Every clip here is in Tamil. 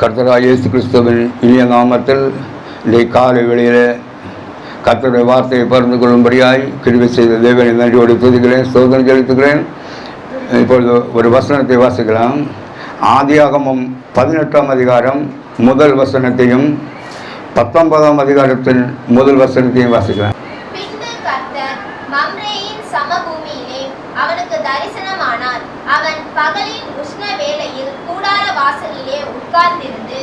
கர்த்தராக இயேசு கிறிஸ்துவின் இனிய நாமத்தில் இன்றைய காலை வெளியில் கர்த்தருடைய வார்த்தையை பகிர்ந்து கொள்ளும்படியாய் கிருவி செய்த தேவனை நன்றியோடு துதிக்கிறேன் சோதனை செலுத்துகிறேன். இப்பொழுது ஒரு வசனத்தை வாசிக்கலாம். ஆதியாகமும் பதினெட்டாம் அதிகாரம் முதல் வசனத்தையும் பத்தொன்பதாம் அதிகாரத்தின் முதல் வசனத்தையும் வாசிக்கலாம் பின்பு கர்த்தர் மம்ரேயின் சமபூமியிலே அவனுக்கு தரிசனமானார் அவன் பகலின் உஷ்ண வேளையில் கூடார வாசலிலே உட்கார்ந்திருந்து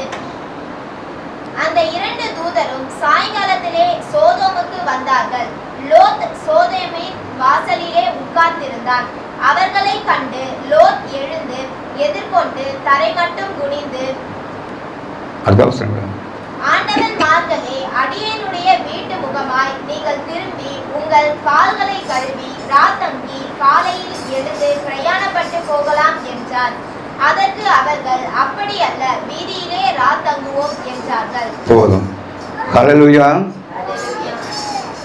அந்த இரண்டு தூதரும் சாயங்காலத்திலே சோதோமுக்கு வந்தார்கள். லோத் சோதேமின் வாசலிலே உட்கார்ந்திருந்தான். அவர்களை கண்டு லோத் எழுந்து எதிர்கொண்டு தரை மட்டும் குனிந்து ஆண்டவன் மார்களே அடியேனுடைய வீட்டு முகமாய் நீங்கள் திரும்பி உங்கள் கால்களை கழுவி ராத்தங்கி காலையில் எழுந்து பிரயாணப்பட்டு போகலாம் என்றார். அதற்கு அவர்கள் அப்படி அல்ல வீதியிலே ராத்தங்குவோம் என்றார்கள். போதும். ஹalleluya.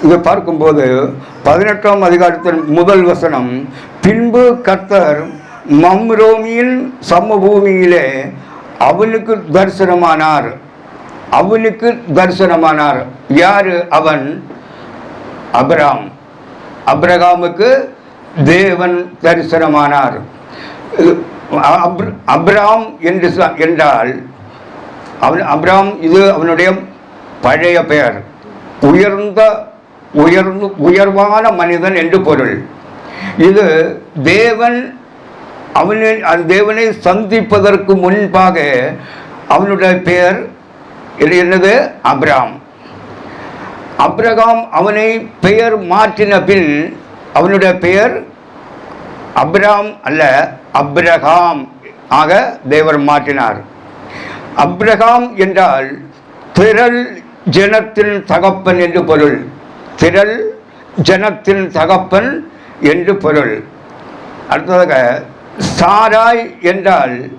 இதை பார்க்கும்போது பதினெட்டாம் அதிகாரத்தின் முதல் வசனம் பின்பு கர்த்தர் மம்ரோமியின் சமபூமியிலே அவனுக்கு தரிசனமானார். அவனுக்கு தரிசனமானார். யாரு அவன்? அபிராம். அப்ரகாமுக்கு தேவன் தரிசனமானார். அப்ராம் என்று என்றால் அவன் அப்ராம் இது அவனுடைய பழைய பெயர். உயர்ந்த உயர்ந்து உயர்வான மனிதன் என்று பொருள். இது தேவன் அவனை அந்த தேவனை சந்திப்பதற்கு முன்பாக அவனுடைய பெயர் என்னது? அப்ராம். அப்ரகாம் அவனை பெயர் மாற்றின பின் அவனுடைய பெயர் அப்ராம் அல்ல அப்ரஹாம் ஆக தேவர் மாற்றினார். அப்ரஹாம் என்றால் திரள் ஜனத்தின் தகப்பன் என்று பொருள். திரள் ஜனத்தின் தகப்பன் என்று பொருள். அடுத்ததாக சாராய் என்றால்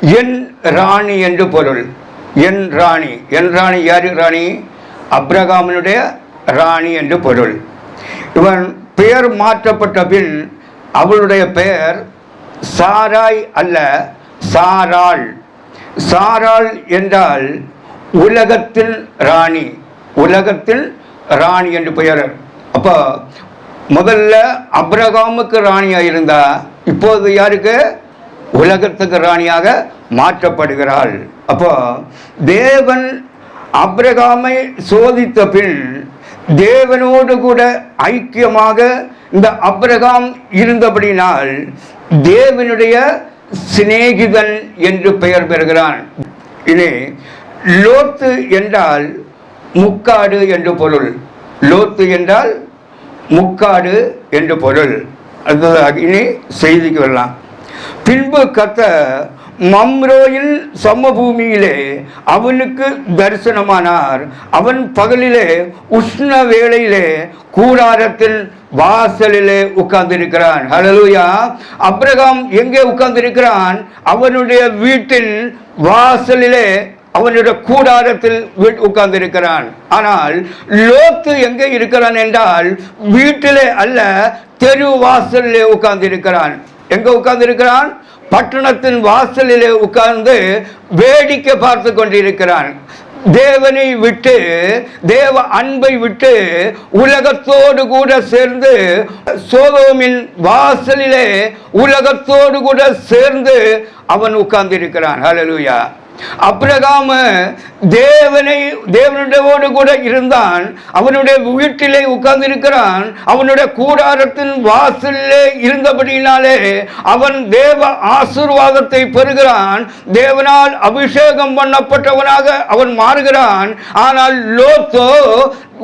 என் ராணி என்று பொருள். என் ராணி. என் ராணி யார் ராணி? அப்ரகாமனுடைய ராணி என்று பொருள். இவன் பெயர் மாற்றப்பட்ட பின் அவளுடைய பெயர் சாராய் அல்ல சாராள். சாராள் என்றால் உலகத்தில் ராணி. உலகத்தில் ராணி என்று பெயர். அப்போ முதல்ல அப்ரகாமுக்கு ராணியாக இருந்தா இப்போது யாருக்கு? உலகத்துக்கு ராணியாக மாற்றப்படுகிறாள். அப்போ தேவன் அப்ரகாமை சோதித்த பின் தேவனோடு கூட ஐக்கியமாக இந்த அப்ரகாம் இருந்தபடினால் தேவனுடைய சிநேகிதன் என்று பெயர் பெறுகிறான். இனி லோத்து என்றால் முக்காடு என்று பொருள். லோத்து என்றால் முக்காடு என்று பொருள். அது இனி செய்திக்கு வரலாம். பின்பு கத்த மம்ரோயில் சமபூமியிலே அவனுக்கு தரிசனமானார். அவன் பகலிலே உஷ்ண வேளையிலே கூடாரத்தில் வாசலிலே உட்கார்ந்திருக்கிறான். ஹalleluya அப்ரகாம் எங்கே உட்கார்ந்திருக்கிறான்? அவனுடைய வீட்டின் வாசலிலே அவனுடைய கூடாரத்தில் உட்கார்ந்திருக்கிறான். ஆனால் லோத்து எங்கே இருக்கிறான் என்றால் வீட்டிலே அல்ல தெரு வாசலிலே உட்கார்ந்திருக்கிறான். எங்க உட்கார்ந்திருக்கிறான்? பட்டணத்தின் வாசலிலே உட்கார்ந்து வேடிக்கை பார்த்து கொண்டிருக்கிறான். தேவனை விட்டு தேவ அன்பை விட்டு உலகத்தோடு கூட சேர்ந்து சோதோமின் வாசலிலே உலகத்தோடு கூட சேர்ந்து அவன் உட்கார்ந்திருக்கிறான். ஹலலூயா அப்ரகாம தேவனை தேவனுடையோடு கூட இருந்தான். அவனுடைய வீட்டிலே உட்கார்ந்திருக்கிறான். அவனுடைய கூடாரத்தின் வாசலிலே இருந்தபடியினாலே அவன் தேவ ஆசிர்வாதத்தை பெறுகிறான். தேவனால் அபிஷேகம் பண்ணப்பட்டவனாக அவன் மாறுகிறான். ஆனால் லோத்தோ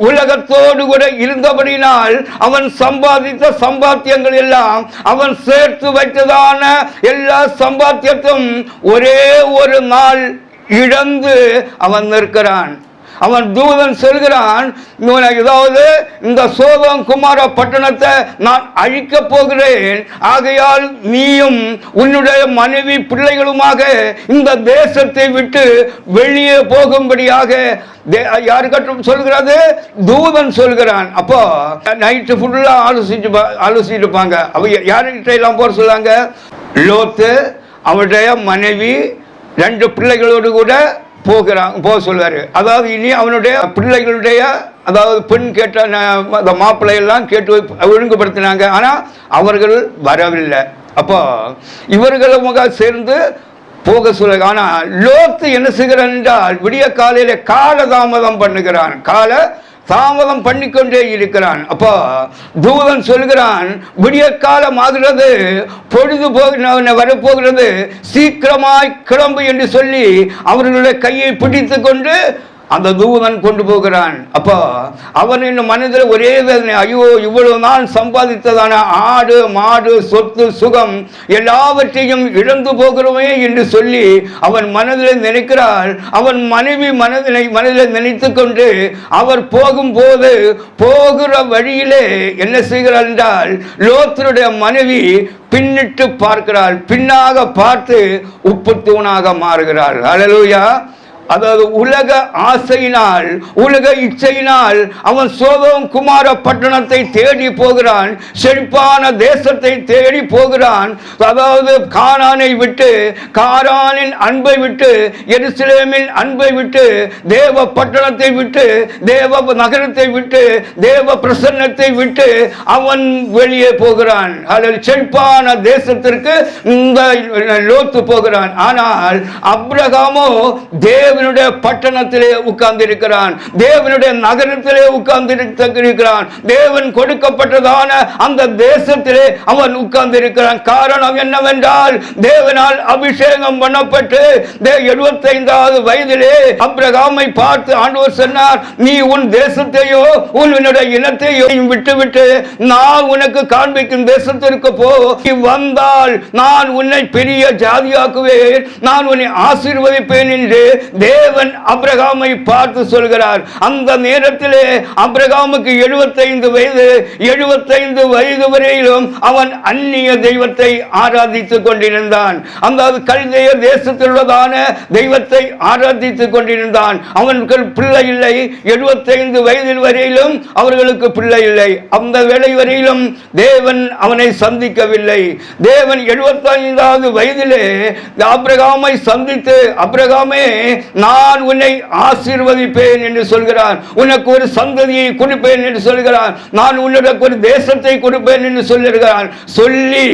உலகத்தோடு கூட இருந்தபடினால் அவன் சம்பாதித்த சம்பாத்தியங்கள் எல்லாம் அவன் சேர்த்து வைத்ததான எல்லா சம்பாத்தியத்தும் ஒரே ஒரு நாள் இழந்து அவன் நிற்கிறான். அவன் தூதன் சொல்கிறான் இவனை ஏதாவது இந்த சோதம் குமார பட்டணத்தை நான் அழிக்கப் போகிறேன். ஆகையால் நீயும் உன்னுடைய மனைவி பிள்ளைகளுமாக இந்த தேசத்தை விட்டு வெளியே போகும்படியாக தே- சொல்கிறது? தூதன் சொல்கிறான். அப்போ நைட்டு ஃபுல்லாக ஆலோசிச்சு பா- ஆலோசிச்சுட்டு இருப்பாங்க அவ யாருக்கிட்ட எல்லாம் போக சொல்லாங்க லோத்து அவனுடைய மனைவி ரெண்டு பிள்ளைகளோடு கூட போகிறாங்க போக சொல்வார். அதாவது இனி அவனுடைய பிள்ளைகளுடைய அதாவது பெண் கேட்ட அந்த மாப்பிள்ளையெல்லாம் கேட்டு ஒழுங்குபடுத்தினாங்க. ஆனால் அவர்கள் வரவில்லை. அப்போ இவர்களும் சேர்ந்து போக சொல்ல ஆனால் லோத்து என்ன செய்கிறான் என்றால் விடிய காலையில் கால தாமதம் பண்ணுகிறான். கால தாமதம் பண்ணிக்கொண்டே இருக்கிறான். அப்போ தூதன் சொல்கிறான் விடிய காலம் ஆகிறது பொழுது போக வரப்போகிறது சீக்கிரமாய் கிளம்பு என்று சொல்லி அவர்களுடைய கையை பிடித்து கொண்டு அந்த தூதன் கொண்டு போகிறான். அப்போ அவன் அவனின் மனதில் ஒரே வேதனை. ஐயோ இவ்வளவு நாள் சம்பாதித்ததான ஆடு மாடு சொத்து சுகம் எல்லாவற்றையும் இழந்து போகிறோமே என்று சொல்லி அவன் மனதில் நினைக்கிறாள். அவன் மனைவி மனதினை மனதில் நினைத்து கொண்டு அவர் போகும்போது போகிற வழியிலே என்ன செய்கிறார் என்றால் லோத்தருடைய மனைவி பின்னிட்டு பார்க்கிறாள். பின்னாக பார்த்து உப்பு தூணாக மாறுகிறாள். அலலூயா! அதாவது உலக ஆசையினால் உலக இச்சையினால் அவன் சோதம் குமார பட்டணத்தை தேடி போகிறான் செழிப்பான தேசத்தை தேடி போகிறான். அதாவது காரானை விட்டு காரானின் அன்பை விட்டு எருசலேமின் அன்பை விட்டு தேவ பட்டணத்தை விட்டு தேவ நகரத்தை விட்டு தேவ பிரசன்னத்தை விட்டு அவன் வெளியே போகிறான். அதில் செழிப்பான தேசத்திற்கு இந்த லோத்து போகிறான். ஆனால் அப்ரகாமோ தேவனுடைய பட்டணத்திலே உட்கார்ந்திருக்கிறான். தேவனுடைய நகரத்திலே உட்கார்ந்திருக்கிறான். தேவன் கொடுக்கப்பட்டதான அந்த தேசத்திலே அவன் உட்கார்ந்திருக்கிறான். காரணம் என்னவென்றால் தேவனால் அபிஷேகம் பண்ணப்பட்டு எழுபத்தைந்தாவது வயதிலே அப்ரகாமை பார்த்து ஆண்டவர் சொன்னார் நீ உன் தேசத்தையோ உன்னுடைய இனத்தையோ விட்டுவிட்டு நான் உனக்கு காண்பிக்கும் தேசத்திற்கு போ. வந்தால் நான் உன்னை பெரிய ஜாதியாக்குவேன். நான் உன்னை ஆசீர்வதிப்பேன் என்று தேவன் அப்ரகாமை பார்த்து சொல்கிறார். அந்த நேரத்திலே அப்ரகாமுக்கு எழுபத்தைந்து வயது எழுபத்தைந்து வயது வரையிலும் அவன் அந்நிய தெய்வத்தை ஆராதித்துக் கொண்டிருந்தான். அந்த கல்தேய தேசத்தில் உள்ளதான தெய்வத்தை ஆராதித்துக் கொண்டிருந்தான். அவனுக்கு பிள்ளை இல்லை. எழுபத்தைந்து வயதில் வரையிலும் அவர்களுக்கு பிள்ளை இல்லை. அந்த வேளை வரையிலும் தேவன் அவனை சந்திக்கவில்லை. தேவன் எழுபத்தைந்தாவது வயதிலே அப்ரகாமை சந்தித்து அப்ரகாமே நான் உன்னை ஆசீர்வதிப்பேன் என்று சொல்கிறார் உனக்கு ஒரு சந்ததியை கொடுப்பேன் என்று சொல்கிறார் நான் உன்னுக்கு ஒரு தேசத்தை கொடுப்பேன் என்று சொல்லுகிறார் சொல்லி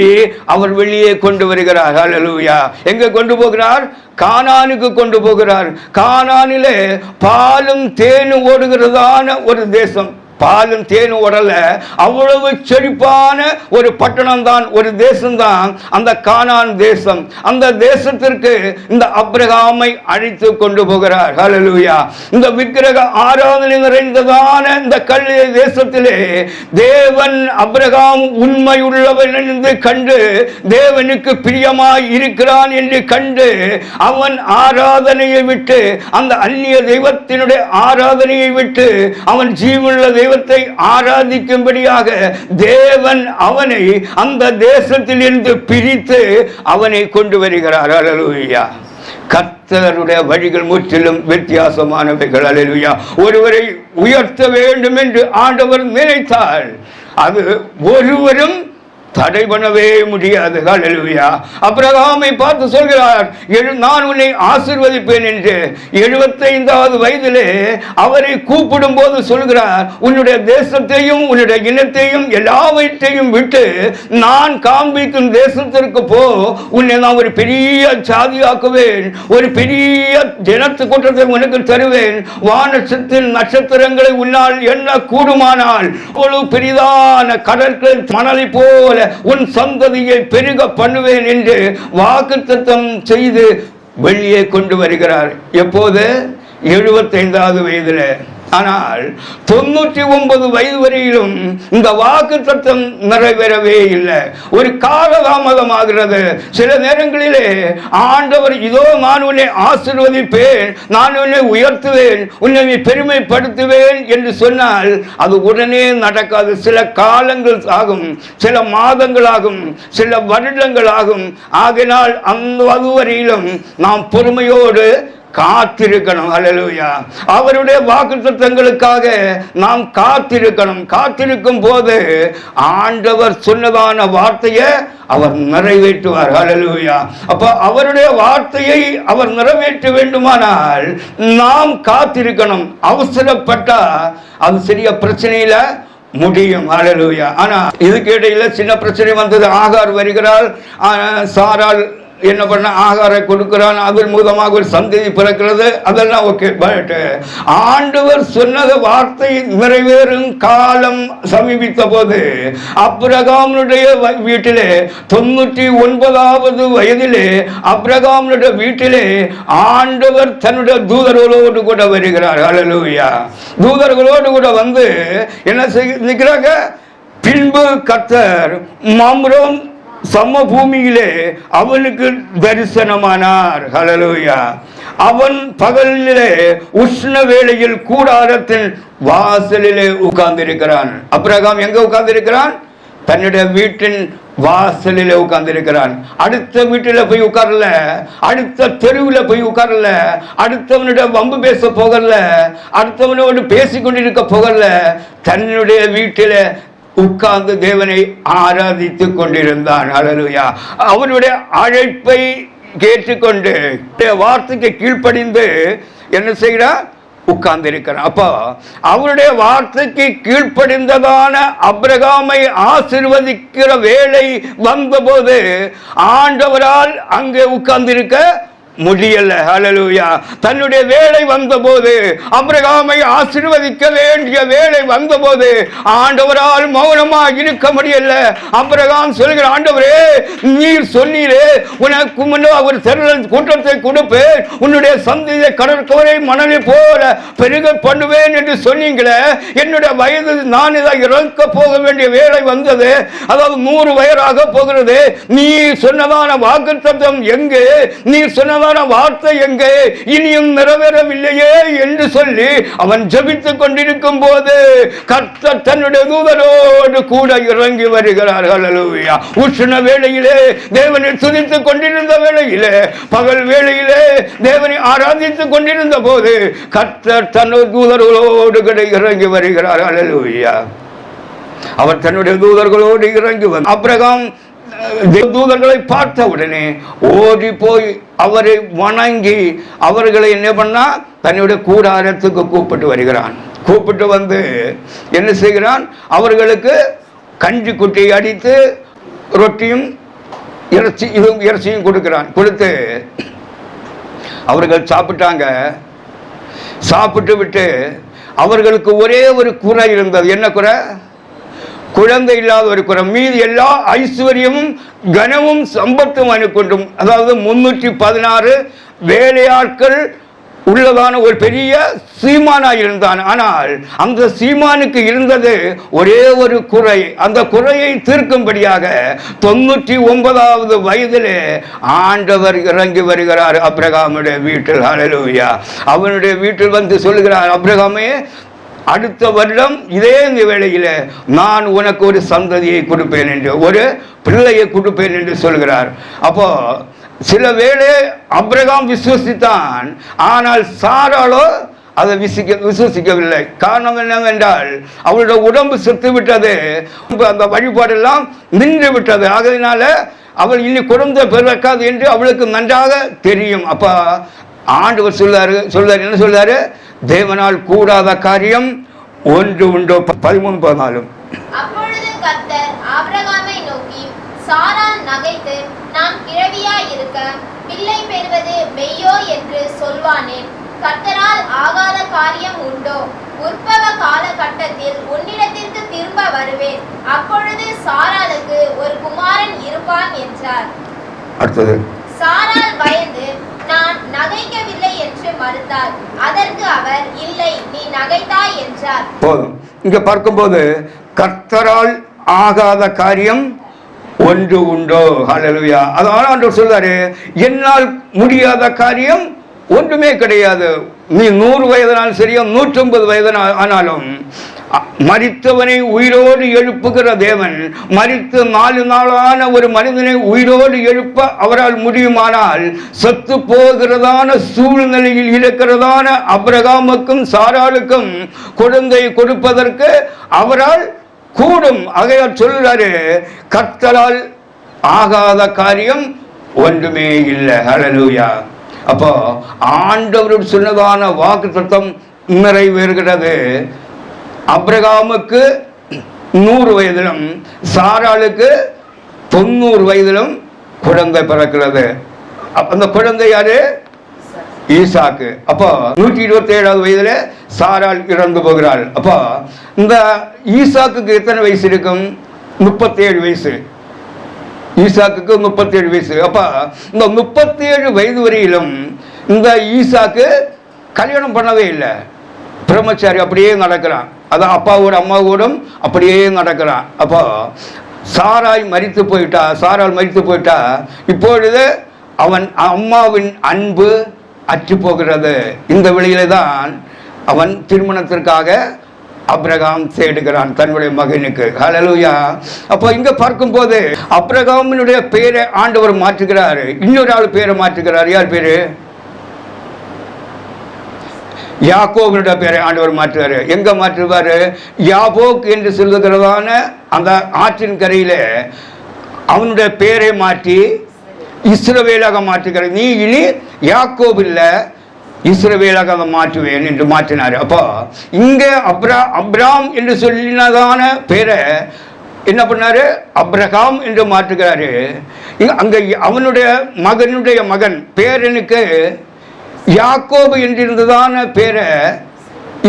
அவர் வெளியே கொண்டு வருகிறார். ஹalleluya எங்க கொண்டு போகிறார்? கானானுக்கு கொண்டு போகிறார். கானானிலே பாலும் தேனும் ஓடுகிறதான ஒரு தேசம். பாலும் தேனும் உடல அவ்வளவு செழிப்பான ஒரு பட்டணம் தான் ஒரு தேசம்தான். அந்த கானான் தேசம். அந்த தேசத்திற்கு இந்த அப்ரகாமை அழைத்து கொண்டு போகிறார். ஹலலூயா இந்த விக்கிரக ஆராதனை நிறைந்ததான இந்த கல்வி தேசத்திலே தேவன் அப்ரகாம் உண்மை உள்ளவன் என்று கண்டு தேவனுக்கு பிரியமாய் இருக்கிறான் என்று கண்டு அவன் ஆராதனையை விட்டு அந்த அந்நிய தெய்வத்தினுடைய ஆராதனையை விட்டு அவன் ஜீவனுள்ள தெய்வத்தை ஆராதிக்கும்படியாக தேவன் அவனை அந்த தேசத்திலிருந்து பிரித்து அவனை கொண்டு வருகிறார். அல்லேலூயா கர்த்தருடைய வழிகள் முற்றிலும் வித்தியாசமானவைகள். அல்லேலூயா ஒருவரை உயர்த்த வேண்டும் என்று ஆண்டவர் நினைத்தால் அது ஒருவரும் தடை பண்ணவே முடியாது ஹalleluya அபிரகாமை பார்த்து சொல்கிறார் நான் உன்னை ஆசீர்வதிப்பேன் என்று. எழுபத்தைந்தாவது வயதிலே அவரை கூப்பிடும் போது சொல்கிறார் உன்னுடைய தேசத்தையும் உன்னுடைய இனத்தையும் எல்லாவற்றையும் விட்டு நான் காண்பிக்கும் தேசத்திற்கு போ. உன்னை நான் ஒரு பெரிய சாதியாக்குவேன் ஒரு பெரிய ஜனத்து கூட்டத்தை உனக்கு தருவேன். வானத்தின் நட்சத்திரங்களை உன்னால் என்ன கூடுமானால் அவ்வளவு பெரிதான கடற்கரை மணலை போல உன் சந்ததியை பெருக பண்ணுவேன் என்று வாக்குத்தத்தம் செய்து வெளியே கொண்டு வருகிறார். எப்போது? எழுபத்தைந்தாவது வயதில். ஆனால் தொண்ணூற்றி ஒன்பது வயது வரையிலும் இந்த வாக்கு தத்தம் நிறைவேறவே இல்லை. ஒரு காலதாமதமாகிறது. சில நேரங்களிலே ஆண்டவர் இதோ நான் உன்னை ஆசிர்வதிப்பேன் நான் உன்னை உயர்த்துவேன் உன்னை பெருமைப்படுத்துவேன் என்று சொன்னால் அது உடனே நடக்காது. சில காலங்கள் ஆகும் சில மாதங்களாகும் சில வருடங்கள் ஆகும் ஆகினால் அந்த அதுவரையிலும் நாம் பொறுமையோடு காத்திருக்கணும். அலலுயா அவருடைய வாக்குத்தத்தங்களுக்காக நாம் காத்திருக்கணும். காத்திருக்கும் போது ஆண்டவர் சொன்னதான வார்த்தையை அவர் நிறைவேற்றுவார். அலலுயா அப்ப அவருடைய வார்த்தையை அவர் நிறைவேற்ற வேண்டுமானால் நாம் காத்திருக்கணும். அவசரப்பட்டா அது சரியா பிரச்சனையில முடியும். ஹalleluya. ஆனா இதுக்கு இடையில சின்ன பிரச்சனை வந்தது. ஆகார் வருகிறாள் சாரால் என்ன பண்ண? ஆகாரம் கொடுக்கிறான் அதன் மூலமாக ஒரு சந்ததி பிறக்கிறது. அதெல்லாம் ஓகே பட் ஆண்டவர் சொன்னது வார்த்தை நிறைவேறும் காலம் சமீபித்த போது அப்ரகாமனுடைய வ- வீட்டிலே தொண்ணூற்றி ஒன்பதாவது வயதிலே அப்ரகாமனுடைய வீட்டிலே ஆண்டவர் தன்னுடைய தூதர்களோடு கூட வருகிறார். அலலூயா தூதர்களோடு கூட வந்து என்ன செய்ய நிற்கிறாங்க? பின்பு கர்த்தர் சம பூமியிலே அவனுக்கு தரிசனமானார். ஹலலோயா அவன் பகலிலே உஷ்ண வேளையில் கூடாரத்தின் வாசலிலே உட்கார்ந்திருக்கிறான். அப்ரகாம் எங்க உட்கார்ந்திருக்கிறான்? தன்னுடைய வீட்டின் வாசலில் உட்கார்ந்திருக்கிறான். அடுத்த வீட்டில் போய் உட்காரல. அடுத்த தெருவில் போய் உட்காரல. அடுத்தவனுடைய வம்பு பேச போகல. அடுத்தவனோடு பேசி கொண்டிருக்க போகல. தன்னுடைய வீட்டில் உட்கார்ந்து தேவனை ஆராதித்துக் கொண்டிருந்தான். அழலுயா அவனுடைய அழைப்பை கேட்டுக்கொண்டு வார்த்தைக்கு கீழ்ப்படிந்து என்ன செய்கிறான் உட்கார்ந்து இருக்கிறான் அப்போ அவருடைய வார்த்தைக்கு கீழ்ப்படிந்ததான அப்ரகாமை ஆசிர்வதிக்கிற வேலை வந்தபோது ஆண்டவரால் அங்கே உட்கார்ந்திருக்க முடியல. ஹலலூயா தன்னுடைய வேலை வந்தபோது அப்ரகாமை ஆசீர்வதிக்க வேண்டிய வேலை வந்தபோது ஆண்டவரால் மௌனமாக இருக்க முடியல. அப்ரகாம் சொல்கிற ஆண்டவரே நீர் சொன்னீரே உனக்கு ஒரு திரள் கூட்டத்தை கொடுப்பேன். உன்னுடைய சந்தையை கடற்கரை மணலை போல பெருக பண்ணுவேன் என்று சொன்னீங்களே என்னுடைய வயது நான் இதை இறக்க போக வேண்டிய வேலை வந்தது. அதாவது நூறு வயதாக போகிறது. நீ சொன்னதான வாக்குத்தம் எங்கு? நீ சொன்னதான வார்த்தை எங்கே? இனியும் நிறைவேறவில்லையே என்று சொல்லி அவன் ஜெபித்துக் கொண்டிருக்கும் போது கர்த்தர் தன்னுடைய தூதரோடு கூட இறங்கி வருகிறார்கள். ஹalleluya. உஷ்ண வேளையிலே தேவனை துதித்துக் கொண்டிருந்த வேளையிலே பகல் வேளையிலே தேவனை ஆராதித்துக் கொண்டிருந்த போது கர்த்தர் தன்னுடைய தூதர்களோடு கூட இறங்கி வருகிறார்கள் ஹalleluya. அவர் தன்னுடைய தூதர்களோடு இறங்கி வந்து அப்ரகாம் தூதர்களை பார்த்த உடனே ஓடி போய் அவரை வணங்கி அவர்களை என்ன பண்ணா? தன்னுடைய கூடாரத்துக்கு கூப்பிட்டு வருகிறான். கூப்பிட்டு வந்து என்ன செய்கிறான்? அவர்களுக்கு கஞ்சி குட்டியை அடித்து ரொட்டியும் இறைச்சி இதுவும் இறைச்சியும் கொடுக்கிறான். கொடுத்து அவர்கள் சாப்பிட்டாங்க. சாப்பிட்டு விட்டு அவர்களுக்கு ஒரே ஒரு குறை இருந்தது. என்ன குறை? குழந்தை இல்லாத ஒரு குறை மீதி எல்லா ஐஸ்வர்யமும் கனமும் சம்பத்தும் அனுக்கொண்டும் அதாவது முன்னூற்றி பதினாறு வேலையாட்கள் உள்ளதான ஒரு பெரிய சீமானாக இருந்தான். ஆனால் அந்த சீமானுக்கு இருந்தது ஒரே ஒரு குறை. அந்த குறையை தீர்க்கும்படியாக தொண்ணூற்றி ஒன்பதாவது வயதிலே ஆண்டவர் இறங்கி வருகிறார். அப்ரகாமுடைய வீட்டில். ஹalleluya அவனுடைய வீட்டில் வந்து சொல்லுகிறார் அப்ரகாமே அடுத்த வருடம் இதே இந்த வேளையில் நான் உனக்கு ஒரு சந்ததியை கொடுப்பேன் என்று ஒரு பிள்ளையை கொடுப்பேன் என்று சொல்கிறார். அப்போ சில வேளை அப்ரகாம் விசுவசித்தான் ஆனால் சாராலோ அதை விசிக்க விசுவசிக்கவில்லை. காரணம் என்னவென்றால் அவளுடைய உடம்பு செத்து விட்டது அந்த வழிபாடெல்லாம் நின்று விட்டது. ஆகையினால அவள் இனி குழந்தை பிறக்காது என்று அவளுக்கு நன்றாக தெரியும். அப்போ ஆண்டவர் சொல்லாரு சொல்லாரு என்ன சொல்லாரு தேவனால் கூடாத காரியம் ஒன்று உண்டோ? பதிமூணு பதினாலும் கர்த்தரால் ஆகாத காரியம் உண்டோ? உற்பவ காலகட்டத்தில் உன்னிடத்திற்கு திரும்ப வருவேன். அப்பொழுது சாராளுக்கு ஒரு குமாரன் இருப்பான் என்றார். அடுத்தது. சாராள் பயந்து நான் நகைக்கவில்லை என்று மறுத்தார். அதற்கு அவர் இல்லை நீ நகைத்தாய் என்றார். போதும். இங்க பார்க்கும்போது கர்த்தரால் ஆகாத காரியம் ஒன்று உண்டோ? ஹலலுயா அதனால ஆண்டவர் சொல்றாரு என்னால் முடியாத காரியம் ஒன்றுமே கிடையாது. நீ நூறு வயதானாலும் சரியா நூற்றம்பது வயதான ஆனாலும் மறித்தவனை உயிரோடு எழுப்புகிற தேவன் மறித்து நாலு நாளான ஒரு மனிதனை உயிரோடு எழுப்ப அவரால் முடியுமானால் சத்து போகிறதான சூழ்நிலையில் இருக்கிறதான அப்ரகாமுக்கும் சாராளுக்கும் குழந்தை கொடுப்பதற்கு அவரால் கூடும். ஆகையால் சொல்றாரு கர்த்தரால் ஆகாத காரியம் ஒன்றுமே இல்லை. ஹலலூயா அப்போ ஆண்டவரும் சொன்னதான வாக்கு தத்துவம் நிறைவேறுகிறது. அப்ரகாமுக்கு நூறு வயதிலும் சாராளுக்கு தொண்ணூறு வயதிலும் குழந்தை பிறக்கிறது. அந்த குழந்தை யாரு? ஈசாக்கு. அப்போ நூற்றி இருபத்தி ஏழாவது வயதுல சாராள் இறந்து போகிறாள். அப்போ இந்த ஈசாக்குக்கு எத்தனை வயசு இருக்கும்? முப்பத்தேழு வயசு. ஈசாக்குக்கு முப்பத்தேழு வயசு. அப்போ இந்த முப்பத்தேழு வயது வரையிலும் இந்த ஈசாக்கு கல்யாணம் பண்ணவே இல்லை. பிரம்மச்சாரி அப்படியே நடக்கிறான். அதான் அப்பாவோட அம்மாவோடும் அப்படியே நடக்கிறான். அப்போ சாராய் மறித்து போயிட்டா சாரால் மறித்து போயிட்டா இப்பொழுது அவன் அம்மாவின் அன்பு அற்று போகிறது. இந்த வழியிலே தான் அவன் திருமணத்திற்காக அப்ரகாம் தேடுகிறான் தன்னுடைய மகனுக்கு. ஹலலூயா அப்போ இங்க பார்க்கும்போது அப்ரகாமினுடைய பேரை ஆண்டவர் மாற்றுகிறாரு. இன்னொரு ஆள் பேரை மாற்றுகிறார். யார் பேரு? யாக்கோவினுடைய பேரை ஆண்டவர் மாற்றுவார். எங்கே மாற்றுவார்? யாபோக் என்று சொல்லுகிறதான அந்த ஆற்றின் கரையில் அவனுடைய பேரை மாற்றி இஸ்ரவேலாக மாற்றுகிறார். நீ இனி யாக்கோவில் இஸ்ரவேலாக அதை மாற்றுவேன் என்று மாற்றினார். அப்போ இங்கே அப்ரா அப்ராம் என்று சொல்லினதான பேரை என்ன பண்ணார்? அப்ரஹாம் என்று மாற்றுகிறாரு. அங்கே அவனுடைய மகனுடைய மகன் பேரனுக்கு யாக்கோபு என்றிருந்ததான பேரை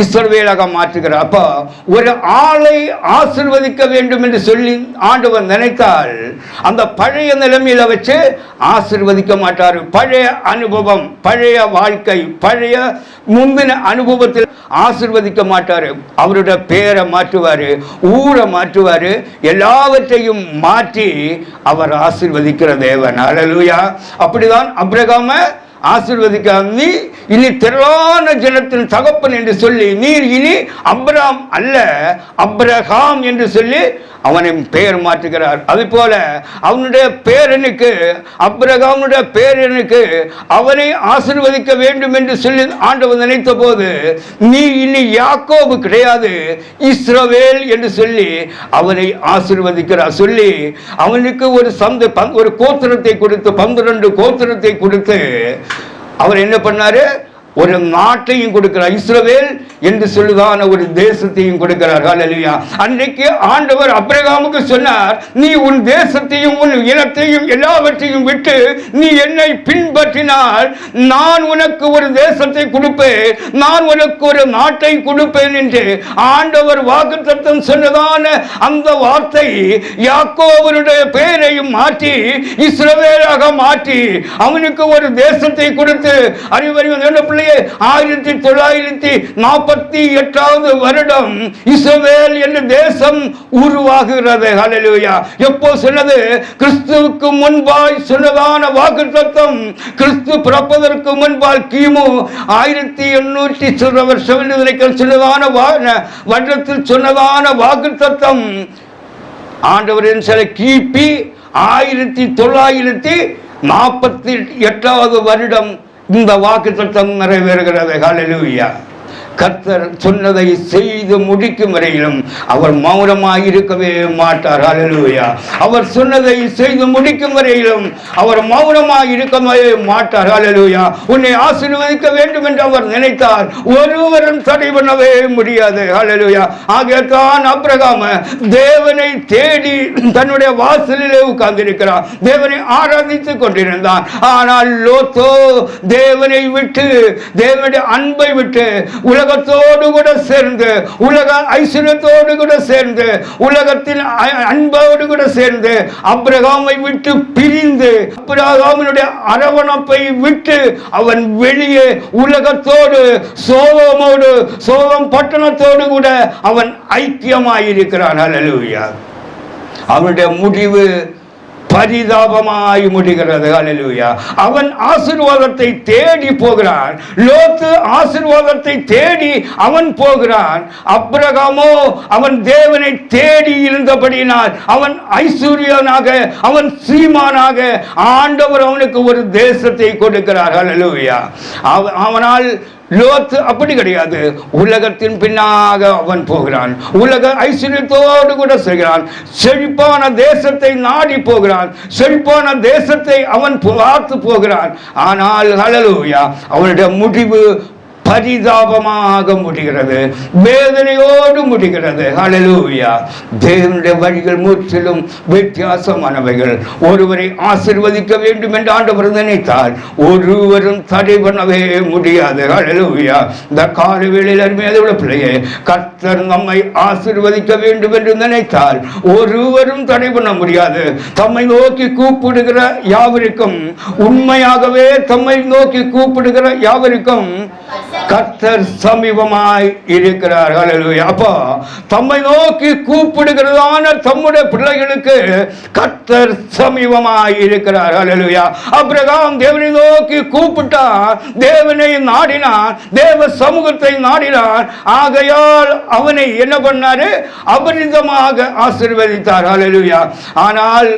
இஸ்ரவேலாக மாற்றுகிறார். அப்போ ஒரு ஆளை ஆசிர்வதிக்க வேண்டும் என்று சொல்லி ஆண்டவர் நினைத்தால் அந்த பழைய நிலைமையில வச்சு ஆசிர்வதிக்க மாட்டார். பழைய அனுபவம் பழைய வாழ்க்கை பழைய முந்தின அனுபவத்தில் ஆசிர்வதிக்க மாட்டார். அவருடைய பேரை மாற்றுவார் ஊரை மாற்றுவார் எல்லாவற்றையும் மாற்றி அவர் ஆசிர்வதிக்கிற தேவன். அழலுயா அப்படிதான் அப்ரகாம ஆசீர்வதிக்க நீ இனி திரளான ஜனத்தின் தகப்பன் என்று சொல்லி நீர் இனி அப்ராம் அல்ல அப்ரஹாம் என்று சொல்லி அவனை பெயர் மாற்றுகிறார். அது போல அவனுடைய பேரனுக்கு அப்ரகாமுடைய பேரனுக்கு அவனை ஆசிர்வதிக்க வேண்டும் என்று சொல்லி ஆண்டவன் நினைத்த போது நீ இனி யாக்கோபு கிடையாது இஸ்ரவேல் என்று சொல்லி அவனை ஆசிர்வதிக்கிறார். சொல்லி அவனுக்கு ஒரு சந்த பந்- ஒரு கோத்திரத்தை கொடுத்து பன்னிரண்டு கோத்திரத்தை கொடுத்து அவர் என்ன பண்ணாரு? ஒரு நாட்டையும் கொடுக்கிறார் இஸ்ரவேல் என்று சொல்லுதான ஒரு தேசத்தையும் கொடுக்கிறார். ஹalleluya. அன்றைக்கு ஆண்டவர் அப்ரகாமுக்கு சொன்னார் நீ உன் தேசத்தையும் உன் இனத்தையும் எல்லாவற்றையும் விட்டு நீ என்னை பின்பற்றினால் நான் உனக்கு ஒரு தேசத்தை கொடுப்பேன் நான் உனக்கு ஒரு நாட்டை கொடுப்பேன் என்று ஆண்டவர் வாக்குத்தத்தம் சொன்னதான அந்த வார்த்தை யாக்கோவனுடைய பெயரையும் மாற்றி இஸ்ரவேலாக மாற்றி அவனுக்கு ஒரு தேசத்தை கொடுத்து அறிவறிவன் என்ன உண்மையிலேயே ஆயிரத்தி தொள்ளாயிரத்தி நாற்பத்தி எட்டாவது வருடம் இஸ்ரவேல் என்ற தேசம் உருவாகிறது. ஹalleluya. எப்போ சொன்னது? கிறிஸ்துவுக்கு முன்பாய் சொன்னதான வாக்குத்தத்தம் கிறிஸ்து பிறப்பதற்கு முன்பால் கிமு ஆயிரத்தி எண்ணூற்றி சொல்ற வருஷம் சொன்னதான வா- வருடத்தில் சொன்னதான வாக்குத்தத்தம் ஆண்டவரின் சில கிபி ஆயிரத்தி தொள்ளாயிரத்தி நாற்பத்தி எட்டாவது வருடம் இந்த வாக்கு தத்தம் நிறைவேறுகிறது. ஹalleluya கர்த்தர் சொன்னதை செய்து முடிக்கும் வரையிலும் அவர் மௌனமாக இருக்கவே மாட்டார். அலலுவையா அவர் சொன்னதை செய்து முடிக்கும் வரையிலும் அவர் மௌனமாக இருக்கவே மாட்டார். ஹalleluya. உன்னை ஆசீர்வதிக்க வேண்டும் என்று அவர் நினைத்தார். ஒருவரும் தடை பண்ணவே முடியாது. அலலுயா ஆகத்தான் அப்ரகாம தேவனை தேடி தன்னுடைய வாசலிலே உட்கார்ந்திருக்கிறார். தேவனை ஆராதித்துக் கொண்டிருந்தான். ஆனால் லோத்தோ தேவனை விட்டு தேவனுடைய அன்பை விட்டு உலக உலகத்தோடு கூட சேர்ந்து உலக ஐஸ்வர்யத்தோடு கூட சேர்ந்து உலகத்தின் அன்போடு கூட சேர்ந்து அப்ரகாமை விட்டு பிரிந்து அப்ரகாமினுடைய அரவணைப்பை விட்டு அவன் வெளியே உலகத்தோடு சோகமோடு சோகம் பட்டணத்தோடு கூட அவன் ஐக்கியமாயிருக்கிறான். அல்லேலூயா அவனுடைய முடிவு பரிதாபமாய் முடிகிறது. ஹalleluya. அவன் ஆசிர்வாதத்தை தேடி போகிறான். லோத்து ஆசிர்வாதத்தை தேடி அவன் போகிறான். அப்ரகாமோ அவன் தேவனை தேடி இருந்தபடினால் அவன் ஐஸ்வர்யனாக அவன் சீமானாக ஆண்டவர் அவனுக்கு ஒரு தேசத்தை கொடுக்கிறார். ஹalleluya. அவ- அவனால் லோத்து அப்படி கிடையாது. உலகத்தின் பின்னாக அவன் போகிறான். உலக ஐஸ்வர்யத்தோடு கூட செல்கிறான். செழிப்பான தேசத்தை நாடி போகிறான். செழிப்பான தேசத்தை அவன் பார்த்து போகிறான். ஆனால் ஹalleluya அவனுடைய முடிவு பரிதாபமாக முடிகிறது. வேதனையோடு முடிகிறது. அழலூவியா தேவனுடைய வழிகள் முற்றிலும் வித்தியாசமானவைகள். ஒருவரை ஆசிர்வதிக்க வேண்டும் என்று ஆண்டவர் நினைத்தால் ஒருவரும் தடை பண்ணவே முடியாது. அழலூவியா இந்த கால வேளையில் அருமையாக உள்ள பிள்ளையே கர்த்தர் நம்மை ஆசிர்வதிக்க வேண்டும் என்று நினைத்தால் ஒருவரும் தடை பண்ண முடியாது. தம்மை நோக்கி கூப்பிடுகிற யாவருக்கும் உண்மையாகவே தம்மை நோக்கி கூப்பிடுகிற யாவருக்கும் கர்த்தர் சமீபமாய் இருக்கிறார்கள். அப்போ தம்மை நோக்கி கூப்பிடுகிறதான தம்முடைய பிள்ளைகளுக்கு கர்த்தர் சமீபமாய் இருக்கிறார்கள் ஹalleluya. அபிரகாம் தேவனை நோக்கி கூப்பிட்டான் தேவனை நாடினான் தேவ சமூகத்தை நாடினான் ஆகையால் அவனை என்ன பண்ணாரு? அபரிதமாக ஆசிர்வதித்தார். ஹalleluya. ஆனால்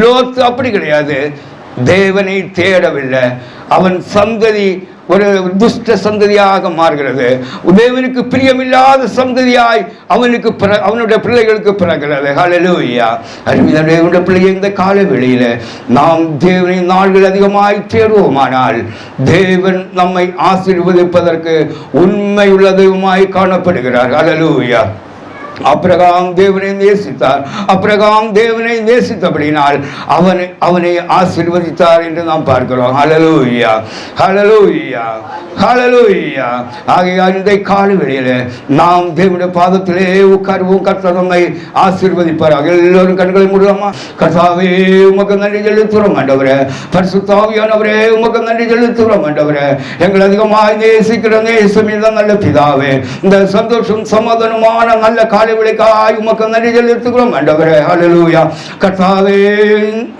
லோத்து அப்படி கிடையாது. தேவனை தேடவில்லை. அவன் சந்ததி ஒரு துஷ்ட சந்ததியாக மாறுகிறது. தேவனுக்கு பிரியமில்லாத சந்ததியாய் அவனுக்கு அவனுடைய பிள்ளைகளுக்கு பிறக்கிறது. ஹலலூயா அருமையான தேவனுடைய பிள்ளையை இந்த கால வெளியில நாம் தேவனின் நாள்கள் அதிகமாய் தேடுவோமானால் தேவன் நம்மை ஆசீர்வதிப்பதற்கு உண்மை தெய்வமாய் காணப்படுகிறார். ஹலலூயா அப்ரகாம் தேவனை நேசித்தார். அப்ரகாம் தேவனை நேசித்தபடினால் அவனை அவனை ஆசீர்வதித்தார் என்று நாம் பார்க்கிறோம். ஹலலூயா ஹலலூயா ஹலலூயா ஆகிய இந்த கால நாம் தேவனுடைய பாதத்திலே உட்கார்வோம். கர்த்தர் நம்மை ஆசீர்வதிப்பார் எல்லோரும் கண்களை மூடுவோமா? கர்த்தாவே உமக்கு நன்றி செலுத்துகிறோம் ஆண்டவரே. பரிசுத்தாவியானவரே உமக்கு நன்றி செலுத்துகிறோம் ஆண்டவரே. எங்கள் அதிகமாக நேசிக்கிற நேசம் இந்த நல்ல பிதாவே இந்த சந்தோஷம் சமாதானமான நல்ல கால காலைவிளைக்காய் உமக்கு நன்றி செலுத்துகிறோம் ஆண்டவரே அலலூயா கர்த்தாவே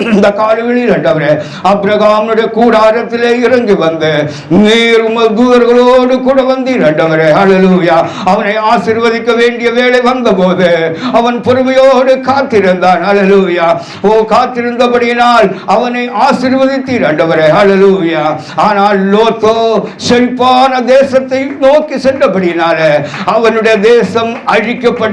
இந்த காலைவெளியில் ஆண்டவரே அப்ரகாமுடைய கூடாரத்திலே இறங்கி வந்து நீர் உமது தூதர்களோடு கூட வந்தீர் ஆண்டவரே அலலூயா அவனை ஆசிர்வதிக்க வேண்டிய வேலை வந்தபோது அவன் பொறுமையோடு காத்திருந்தான். அலலூயா ஓ காத்திருந்தபடியினால் அவனை ஆசிர்வதித்தீர் ஆண்டவரே அலலூயா ஆனால் லோத்தோ செழிப்பான தேசத்தை நோக்கி சென்றபடியினால அவனுடைய தேசம்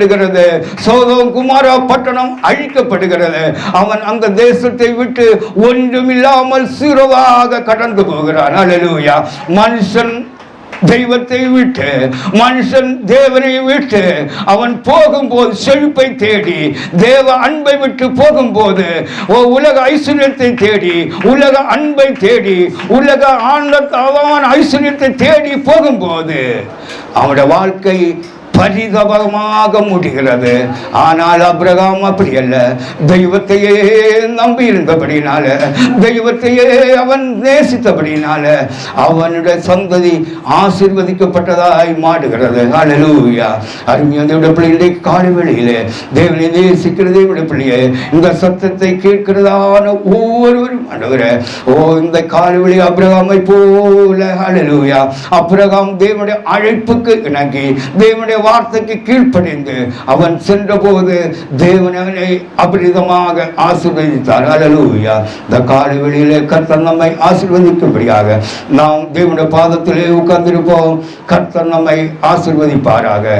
அழிக்கப்படுகிறது சோதோம் குமாரா பட்டணம் அழிக்கப்படுகிறது. அவன் அந்த தேசத்தை விட்டு ஒன்றுமில்லாமல் சிறுவாக கடந்து போகிறான். ஹalleluya. மனுஷன் தெய்வத்தை விட்டு மனுஷன் தேவனை விட்டு அவன் போகும்போது செழிப்பை தேடி தேவ அன்பை விட்டு போகும்போது உலக ஐஸ்வர்யத்தை தேடி உலக அன்பை தேடி உலக ஆனந்தமான ஐஸ்வர்யத்தை தேடி போகும்போது அவனுடைய வாழ்க்கை பரிதபமாக முடிகிறது. ஆனால் அப்ரகாம் அப்படி அல்ல தெய்வத்தையே நம்பி இருந்தபடினால தெய்வத்தையே அவன் நேசித்தபடினால அவனுடைய சந்ததி ஆசிர்வதிக்கப்பட்டதாய் மாடுகிறது ஹalleluya. அருமையான பிள்ளைகளை காலை வேளையிலே தேவனை நேசிக்கிறதே விட பிள்ளையே இந்த சத்தத்தை கேட்கிறதான ஒவ்வொருவரும் ஆண்டவரே ஓ இந்த காலை வழி அப்ரகாமை போல ஹalleluya. அப்ரகாம் தேவனுடைய அழைப்புக்கு இணங்கி தேவனுடைய வார்த்தைக்கு கீழ்ப்படிந்து அவன் சென்றபோது தேவன் அவனை அபரிதமாக ஆசீர்வதித்தார். அலலூயா இந்த காலை வெளியிலே கர்த்தர் நம்மை ஆசீர்வதிக்கும்படியாக நாம் தேவனுடைய பாதத்திலே உட்கார்ந்திருப்போம். கர்த்தர் நம்மை ஆசிர்வதிப்பாராக.